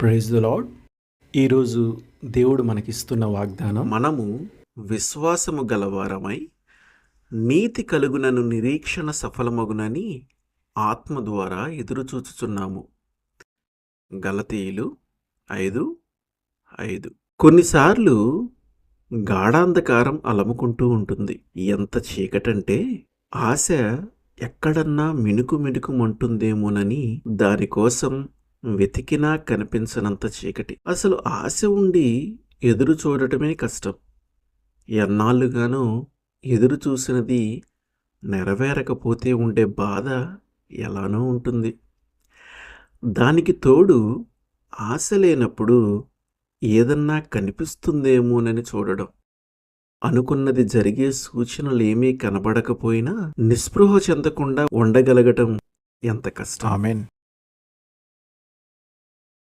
Praise the lord ఈరోజు దేవుడు మనకిస్తున్న వాగ్దానం మనము విశ్వాసము గలవారమై నీతి కలుగునను నిరీక్షణ సఫలమగునని ఆత్మ ద్వారా ఎదురుచూచుచున్నాము. గలతీయులు ఐదు ఐదు. కొన్నిసార్లు గాఢాంధకారం అలముకుంటూ ఉంటుంది. ఎంత చీకటంటే ఆశ ఎక్కడన్నా మినుకు మంటుందేమోనని దానికోసం వెతికినా కనిపించనంత చీకటి. అసలు ఆశ ఉండి ఎదురు చూడటమే కష్టం. ఎన్నాళ్ళుగానో ఎదురు చూసినది నెరవేరకపోతే ఉండే బాధ ఎలానో ఉంటుంది. దానికి తోడు ఆశ లేనప్పుడు ఏదన్నా కనిపిస్తుందేమోనని చూడడం. అనుకున్నది జరిగే సూచనలేమీ కనబడకపోయినా నిస్పృహ చెందకుండా ఉండగలగటం ఎంత కష్టం.